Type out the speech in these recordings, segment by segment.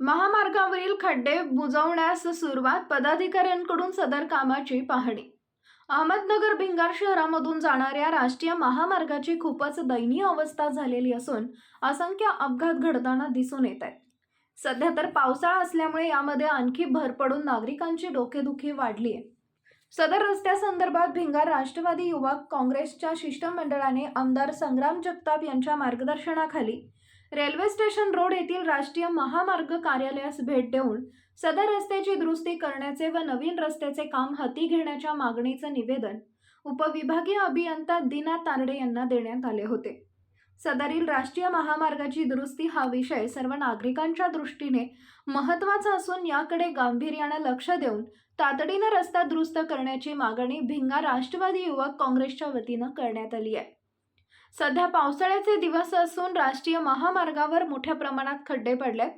महामार्गावरील खड्डे बुजवण्यास सुरुवात पदाधिकाऱ्यांकडून सदर कामाची पाहणी. अहमदनगर भिंगार शहरामधून जाणाऱ्या राष्ट्रीय महामार्गाची खूपच दयनीय अवस्था झालेली असून असंख्य अपघात घडताना दिसून येत आहेत. सध्या तर पावसाळा असल्यामुळे यामध्ये आणखी भर पडून नागरिकांची डोकेदुखी वाढली आहे सदर रस्त्यासंदर्भात भिंगार राष्ट्रवादी युवक काँग्रेसच्या शिष्टमंडळाने आमदार संग्राम जगताप यांच्या मार्गदर्शनाखाली रेल्वे स्टेशन रोड येथील राष्ट्रीय महामार्ग कार्यालयास भेट देऊन सदर रस्त्याची दुरुस्ती करण्याचे व नवीन रस्त्याचे काम हाती घेण्याच्या मागणीचं निवेदन उपविभागीय अभियंता दिना तारडे यांना देण्यात आले होते. सदरील राष्ट्रीय महामार्गाची दुरुस्ती हा विषय सर्व नागरिकांच्या दृष्टीने महत्त्वाचा असून याकडे गांभीर्यानं लक्ष देऊन तातडीनं रस्ता दुरुस्त करण्याची मागणी भिंगा राष्ट्रवादी युवक काँग्रेसच्या वतीनं करण्यात आली आहे. सध्या पावसाळ्याचे दिवस असून राष्ट्रीय महामार्गावर मोठ्या प्रमाणात खड्डे पडलेत.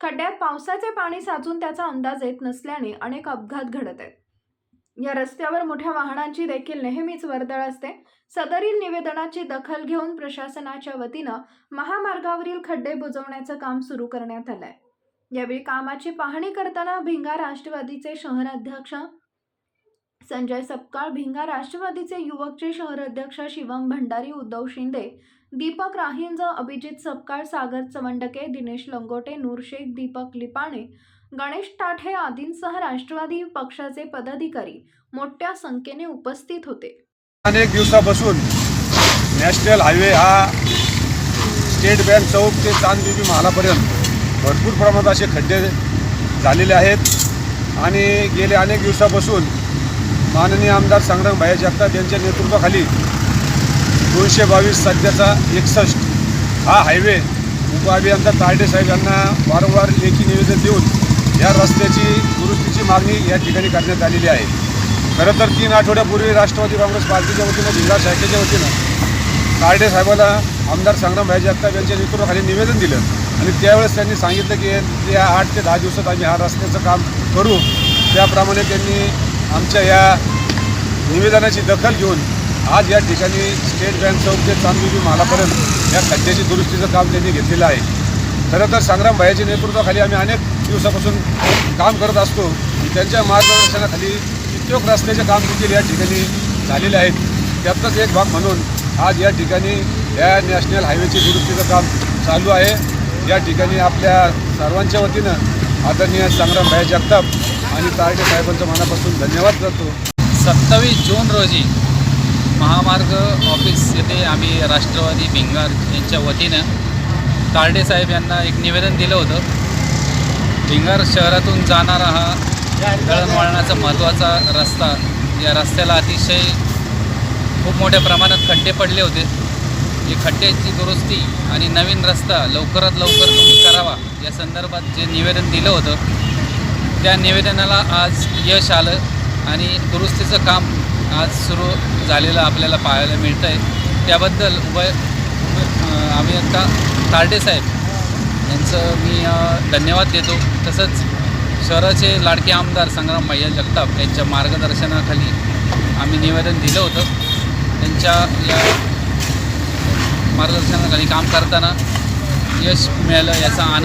खड्ड्यात पावसाचे पाणी साचून त्याचा अंदाज येत नसल्याने अनेक अपघात घडत आहेत. या रस्त्यावर मोठ्या वाहनांची देखील नेहमीच वर्दळ असते. सदरील निवेदनाची दखल घेऊन प्रशासनाच्या वतीनं महामार्गावरील खड्डे बुजवण्याचं काम सुरू करण्यात आलंय. यावेळी कामाची पाहणी करताना भिंगा राष्ट्रवादीचे शहराध्यक्ष संजय सपकाळ भिंगा राष्ट्रवादीचे युवकचे शहर अध्यक्ष शिवम भंडारी उद्धव शिंदे दीपक राहिंज अभिजित सपकाळ सागर चवंडके दिनेश लंगोटे नूर शेख दीपक लिपाणे गणेश टाठे आदींसह राष्ट्रवादी पक्षाचे पदाधिकारी मोठ्या संख्येने उपस्थित होते. अनेक दिवसापासून नॅशनल हायवे हा स्टेट बँक चौक ते चांदबिबी महालापर्यंत भरपूर प्रमाणात असे खड्डे झालेले आहेत. आणि गेले अनेक दिवसापासून माननीय आमदार संग्राम भाई जगताप यांच्या नेतृत्वाखाली दोनशे बावीस सध्याचा एकसष्ट हा हायवे उपअभियंता तारडे साहेब यांना वारंवार लेखी निवेदन देऊन या रस्त्याची दुरुस्तीची मागणी या ठिकाणी करण्यात आलेली आहे. खरं तर तीन आठवड्यापूर्वी राष्ट्रवादी काँग्रेस पार्टीच्या वतीनं जिल्हा शाखेच्या वतीनं तारडे साहेबाला आमदार संग्राम भाई जगताप यांच्या नेतृत्वाखाली निवेदन दिलं आणि त्यावेळेस त्यांनी सांगितलं की या आठ ते दहा दिवसात आम्ही हा रस्त्याचं काम करू. त्याप्रमाणे त्यांनी आमच्या या निवेदनाची दखल घेऊन आज या ठिकाणी स्टेट बँक चौक ते चांदबिबी मालापर्यंत या खड्ड्याची दुरुस्तीचं काम त्यांनी घेतलेलं आहे. खरं तर संग्राम भायाच्या नेतृत्वाखाली आम्ही अनेक दिवसापासून काम करत असतो. त्यांच्या मार्गदर्शनाखाली कित्येक रस्त्याचे काम देखील या ठिकाणी झालेले आहेत. त्यातच एक भाग म्हणून आज या ठिकाणी या नॅशनल हायवेची दुरुस्तीचं काम चालू आहे. या ठिकाणी आपल्या सर्वांच्या वतीनं आदरणीय संग्राम भाई जगताप आणि तारडे साहेबांचं मनापासून धन्यवाद करतो. सत्तावीस जून रोजी महामार्ग ऑफिस येथे आम्ही राष्ट्रवादी भिंगार यांच्या वतीनं तारडे साहेब यांना एक निवेदन दिलं होतं. भिंगार शहरातून जाणारा हा दळणवळणाचा महत्त्वाचा रस्ता या रस्त्याला अतिशय खूप मोठ्या प्रमाणात खड्डे पडले होते. जी खड्ड्याची दुरुस्ती आणि नवीन रस्ता लवकरात लवकर तुम्ही करावा. या संदर्भात जे निवेदन दिलं होतं त्या निवेदनाला आज यश आलं आणि दुरुस्तीचं काम आज सुरू झालेलं आपल्याला पाहायला मिळतं आहे त्याबद्दल उभय आम्ही अभियंता तारडे साहेब यांचं मी धन्यवाद देतो. तसंच शहराचे लाडके आमदार संग्राम भैया जगताप यांच्या मार्गदर्शनाखाली आम्ही निवेदन दिलं होतं. त्यांच्या या मार्गदर्शनाखाली काम करताना यश मिळालं याचा आनंद